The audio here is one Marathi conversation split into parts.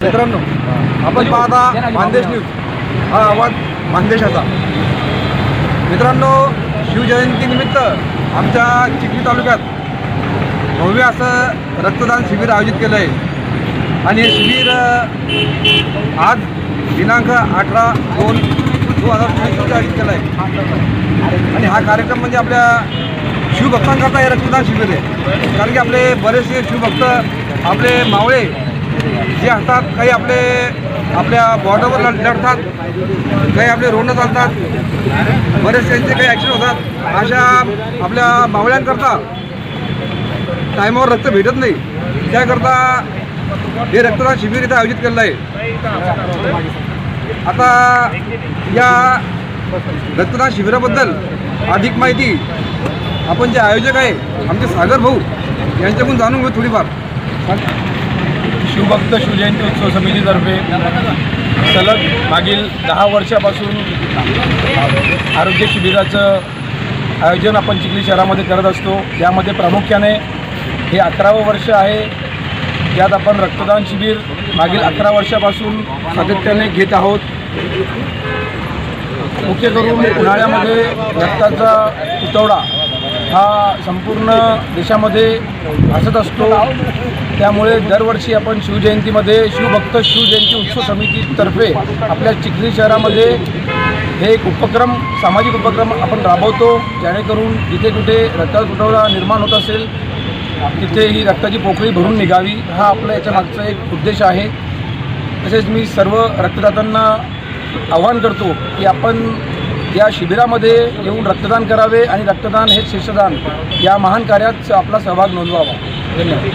मित्रांनो आपण पाहता मानदेश न्यूज हा आवाज मानदेशाचा मित्रांनो शिवजयंतीनिमित्त आमच्या चिखली तालुक्यात भव्य असं रक्तदान शिबिर आयोजित केलं आहे आणि हे शिबिर आज दिनांक अठरा दोन दोन हजार चोवीस रोजी आयोजित केलं आहे आणि हा कार्यक्रम म्हणजे आपल्या शिवभक्तांकरता हे रक्तदान शिबिर आहे. कारण की आपले बरेचसे शिवभक्त आपले मावळे जे असतात काही आपले आपल्या बॉर्डरवर लढतात काही आपले रोडनं चालतात बरेचसे त्यांचे काही ॲक्सिडेंट होतात. अशा आपल्या मावळ्यांकरता टायमावर रक्त भेटत नाही. त्याकरता हे रक्तदान शिबिर इथं आयोजित केलेलं आहे. आता या रक्तदान शिबिराबद्दल अधिक माहिती आपण जे आयोजक आहे आमचे सागर भाऊ यांच्याकडून जाणून घेऊ थोडीफार. शिवभक्त शिवजयंती उत्सव समितीतर्फे सलग मागील दहा वर्षापासून आरोग्य शिबिराचं आयोजन आपण चिखली शहरामध्ये करत असतो. यामध्ये प्रामुख्याने हे अकरावं वर्ष आहे. ज्यात आपण रक्तदान शिबिर मागील अकरा वर्षापासून सातत्याने घेत आहोत. मुख्य करून उन्हाळ्यामध्ये रक्ताचा तुटवडा हा संपूर्ण देशामध्ये भासत असतो. त्यामुळे दरवर्षी आपण शिवजयंतीमध्ये शिवभक्त शिवजयंती उत्सव समितीतर्फे आपल्या चिखली शहरामध्ये हे एक उपक्रम सामाजिक उपक्रम आपण राबवतो. जेणेकरून जिथे कुठे रक्ता तुटवडा निर्माण होत असेल तिथे ही रक्ताची पोकळी भरून निघावी हा आपला याच्या मागचा एक उद्देश आहे. तसेच मी सर्व रक्तदात्यांना आवाहन करतो की आपण या शिबिरामध्ये येऊन रक्तदान करावे आणि रक्तदान हे शिष्यदान या महान कार्यात आपला सहभाग नोंदवावा. धन्यवाद.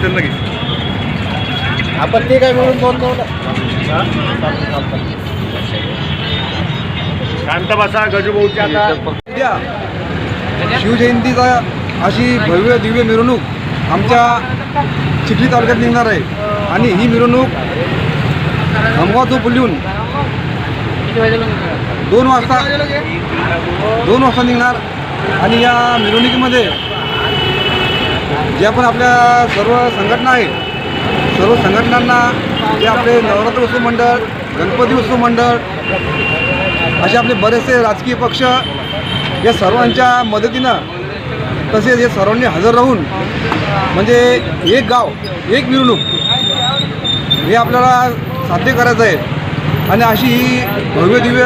त्यांना घे आपण ते काय मिळून दोन दोन शांत बसा गजूभाऊच्या उद्या शिवजयंतीचा अशी भव्य दिव्य मिरवणूक आमच्या चिखली तालुक्यात निघणार आहे. आणि ही मिरवणूक खामगाव चौपल्लीहून दोन वाजता दोन वाजता निघणार. आणि या मिरवणुकीमध्ये जे पण आपल्या सर्व संघटना आहे सर्व संघटनांना जे आपले नवरात्र उत्सव मंडळ गणपती उत्सव मंडळ असे आपले बरेचसे राजकीय पक्ष या सर्वांच्या मदतीनं तसेच हे सर्वांनी हजर राहून म्हणजे एक गाव एक मिरवणूक हे आपल्याला साध्य करायचं आहे. आणि अशी ही भव्यदिव्य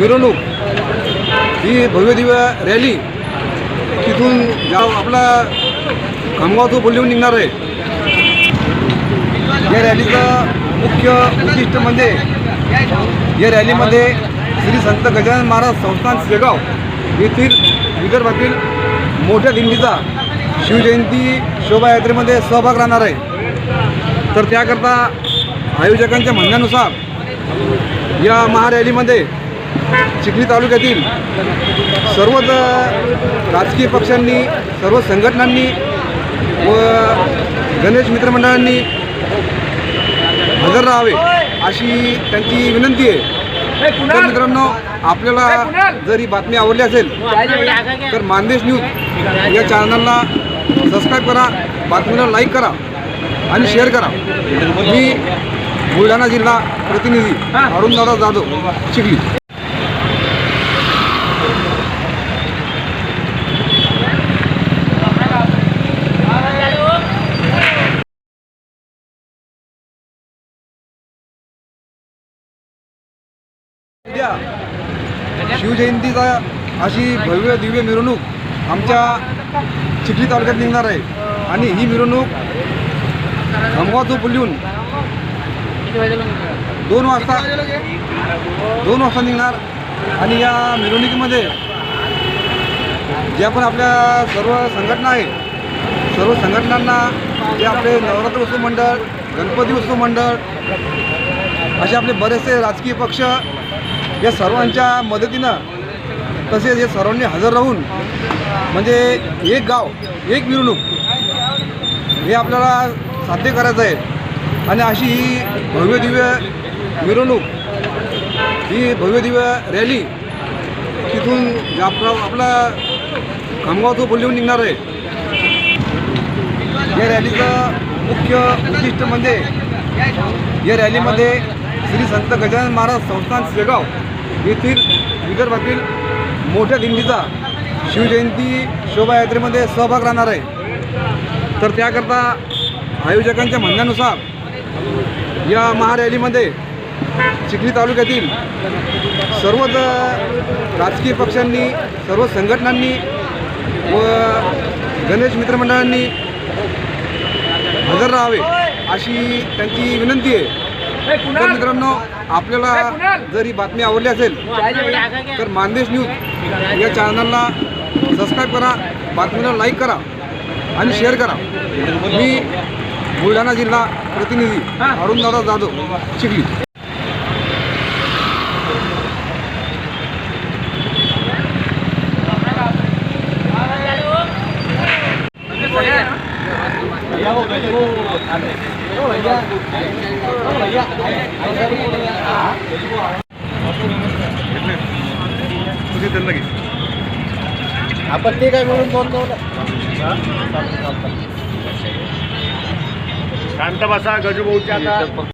मिरवणूक ही भव्यदिव्य रॅली तिथून गाव आपला खामगाव तो बोलून निघणार आहे. या रॅलीचं मुख्य उद्दिष्ट म्हणजे या रॅलीमध्ये श्री संत गजानन महाराज संस्थान शेगाव येथील विदर्भातील मोठ्या दिंडीचा शिवजयंती शोभायात्रेमध्ये सहभाग राहणार आहे. तर त्याकरता आयोजकांच्या म्हणण्यानुसार या महारॅलीमध्ये चिखली तालुक्यातील सर्वच राजकीय पक्षांनी सर्व संघटनांनी व गणेश मित्रमंडळांनी हजर राहावे अशी त्यांची विनंती आहे. तर मित्रांनो आपल्याला जर ही बातमी आवडली असेल तर मानदेश न्यूज या चॅनलला सबस्क्राईब करा बातमीला लाईक करा आणि शेअर करा. मी बुलढाणा जिल्हा प्रतिनिधी अरुणदादा जाधव चिखली उद्या शिवजयंतीचा अशी भव्य दिव्य मिरवणूक आमच्या चिखली तालुक्यात निघणार आहे. आणि ही मिरवणूक खामगाव चौपल्लीहून दोन वाजता दोन वाजता निघणार. आणि या मिरवणुकीमध्ये जे आपण आपल्या सर्व संघटना आहे सर्व संघटनांना जे आपले नवरात्र उत्सव मंडळ गणपती उत्सव मंडळ असे आपले बरेचसे राजकीय पक्ष या सर्वांच्या मदतीनं तसेच हे सर्वांनी हजर राहून म्हणजे एक गाव एक मिरवणूक हे आपल्याला साध्य करायचं आहे. आणि अशी ही भव्यदिव्य मिरवणूक ही भव्यदिव्य रॅली तिथून आपला आपला खामगाव तो बोलवून निघणार आहे. या रॅलीचं मुख्य उद्दिष्ट म्हणजे या रॅलीमध्ये श्री संत गजानन महाराज संस्थान शेगाव येथील विदर्भातील मोठ्या दिंडीचा शिवजयंती शोभायात्रेमध्ये सहभाग राहणार आहे. तर त्याकरता आयोजकांच्या म्हणण्यानुसार या महारॅलीमध्ये चिखली तालुक्यातील सर्वच राजकीय पक्षांनी सर्व संघटनांनी व गणेश मित्रमंडळांनी हजर राहावे अशी त्यांची विनंती आहे. तर मित्रांनो आपल्याला जर ही बातमी आवडली असेल तर मानदेश न्यूज या चॅनलला सबस्क्राईब करा बातमीला लाईक करा आणि शेअर करा. मी बुलढाणा जिल्हा प्रतिनिधी अरुणदादा जाधव चिखली आपण ते काय म्हणून दोन दोन शांत बसा गजूभाऊच्या आता